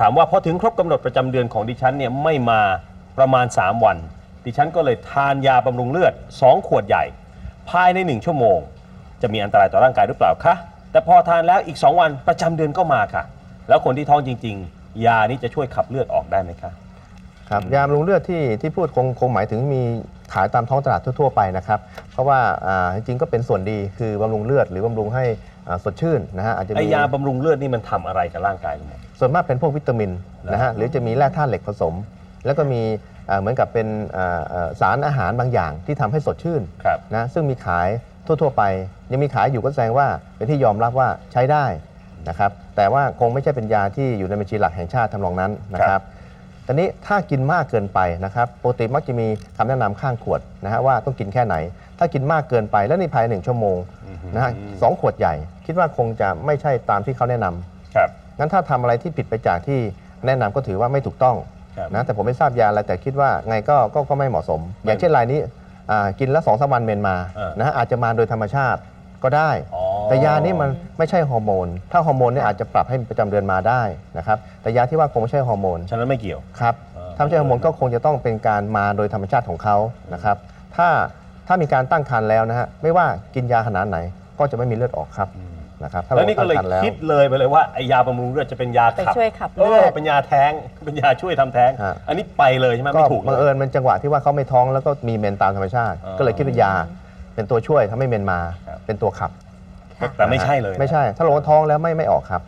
ถามว่าพอถึงครบกำหนดประจำเดือนของดิฉันเนี่ยไม่มาประมาณ 3 วัน ดิฉันก็เลยทานยาบำรุงเลือด 2 ขวดใหญ่ ภายใน 1 ชั่วโมง จะมีอันตรายต่อร่างกายหรือเปล่าคะแต่พอทานแล้วอีก 2 วันประจำเดือนก็มาค่ะ แล้วคนที่ท้องจริง ๆ ยานี้จะช่วยขับเลือดออกได้ไหมคะ ครับยาบำรุงเลือดที่ที่พูดคงคงหมายถึงมี ขายตามท้องตลาดทั่ว ๆ ไปนะครับ เพราะว่าอ่าจริงๆก็เป็นส่วนดีคือบำรุงเลือดหรือบำรุงให้อ่าสดชื่นนะฮะอาจจะไอมียาบำรุงเลือดนี่มันทำอะไรกับร่างกายคุณหมอ ส่วนมากเป็นพวกวิตามินนะฮะนะหรือจะมีแร่ธาตุเหล็กผสม แล้วก็มีอ่าเหมือนกับเป็นอ่าอ่าสารอาหารบางอย่างที่ทำให้สดชื่นครับ นะซึ่งมีขายทั่ว ๆ ไป ยังมีขายอยู่ก็แสดงว่าเป็นที่ยอมรับว่าใช้ได้นะครับแต่ว่าคงไม่ใช่เป็นยาที่อยู่ในบัญชีหลักแห่งชาติทำนองนั้นนะครับ ตอนนี้ถ้ากินมากเกินไปนะครับปกติมักจะมีคำแนะนำข้างขวดนะฮะว่าต้องกินแค่ไหน ถ้ากินมากเกินไปแล้วในภายในหนึ่งชั่วโมงนะฮะสองขวดใหญ่ คิดว่าคงจะไม่ใช่ตามที่เขาแนะนำครับงั้นถ้าทำอะไรที่ผิดไปจากที่แนะนำก็ถือว่าไม่ถูกต้องครับนะแต่ผมไม่ทราบยาอะไรแต่คิดว่าไงก็ก็ก็ไม่เหมาะสม อย่างเช่นรายนี้อ่ากินแล้วสองสามวันเมนมาเออนะฮะอาจจะมาโดยธรรมชาติก็ได้อ๋อ แต่ยานี้มันไม่ใช่ฮอร์โมน ถ้าฮอร์โมนเนี่ยอาจจะปรับให้ประจำเดือนมาได้นะครับ แต่ยาที่ว่าคงไม่ใช่ฮอร์โมน ฉะนั้นไม่เกี่ยว ครับเออถ้าไม่ใช่ฮอร์โมนก็คงจะต้องเป็นการมาโดยธรรมชาติของเขานะครับ ถ้าถ้ามีการตั้งครรภ์แล้วนะฮะ ไม่ว่ากินยาขนาดไหน ก็จะไม่มีเลือดออกครับนะครับถ้าแล้วเรานี่ก็ตั้งเลยครรภ์แล้วคิดเลยไปเลยว่าไอยาบำรุงเลือดจะเป็นยาไปขับช่วยขับเลือด เป็นยาแท้ง เป็นยาช่วยทำแท้ง ฮะ อันนี้ไปเลยใช่ไหมก็ไม่ถูกลย บังเอิญมันจังหวะที่ว่าเขาไม่ท้องแล้วก็มีเมนตามธรรมชาติ อ๋อก็เลยคิดว่ายาเป็นตัวช่วยทำให้เมนมา ครับ เป็นตัวขับ แต่ไม่ใช่เลย ไม่ใช่ ถ้าลงท้องแล้วไม่ไม่ออกครับ